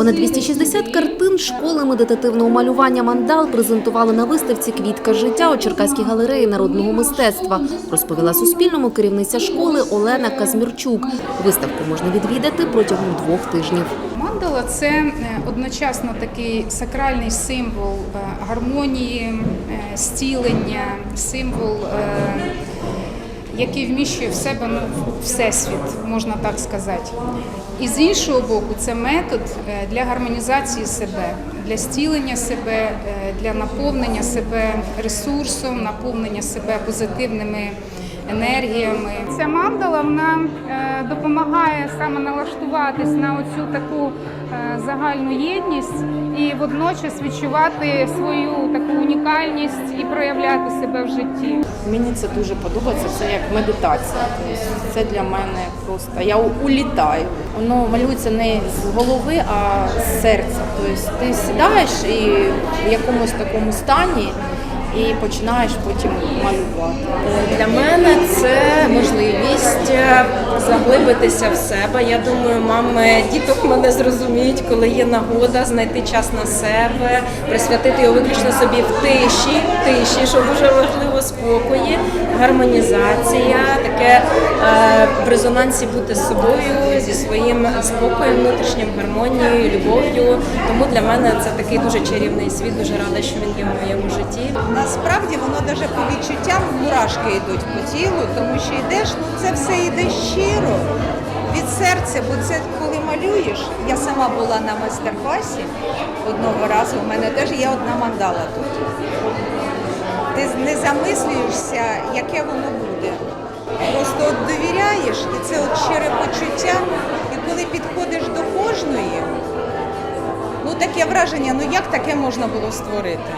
Понад 260 картин школи медитативного малювання мандал презентували на виставці Квітка життя у Черкаській галереї народного мистецтва, розповіла Суспільному керівниця школи Олена Казмірчук. Виставку можна відвідати протягом двох тижнів. Мандала це е, одночасно такий сакральний символ е, гармонії, стілення, символ, е, який вміщує в себе ну, всесвіт, можна так сказати. І з іншого боку, це метод е, для гармонізації себе, для стілення себе, е, для наповнення себе ресурсом, наповнення себе позитивними енергіями. Ця мандала вона е, допомагає саме налаштуватись на оцю таку е, загальну єдність і водночас відчувати свою таку унікальність і проявляти себе в житті. Мені це дуже подобається, це як медитація. Тобто це для мене просто я улітаю. Воно малюється не з голови, а з серця. Тобто ти сідаєш і в якомусь такому стані і починаєш потім малювати. Для мене це можливість е, заглибитися в себе. Я думаю, мами діток мене зрозуміють, коли є нагода знайти час на себе, присвятити його виключно собі в тиші, тиші, що дуже важливо, спокої, гармонізація, таке е, в резонансі бути з собою, зі своїм спокоєм, внутрішнім гармонією, любов'ю. Тому для мене це такий дуже чарівний світ. Дуже рада, що він є в моєму житті. Насправді воно навіть по відчуттям мурашки йдуть по тілу, тому що йдеш, ну це все йде щиро від серця, бо це коли малюєш. Я сама була на майстер-класі одного разу. У мене теж є одна мандала тут. Ти не замислюєшся, яке воно буде. Просто от довіряєш, і це от щире почуття. І коли підходиш до кожної, ну таке враження, ну як таке можна було створити?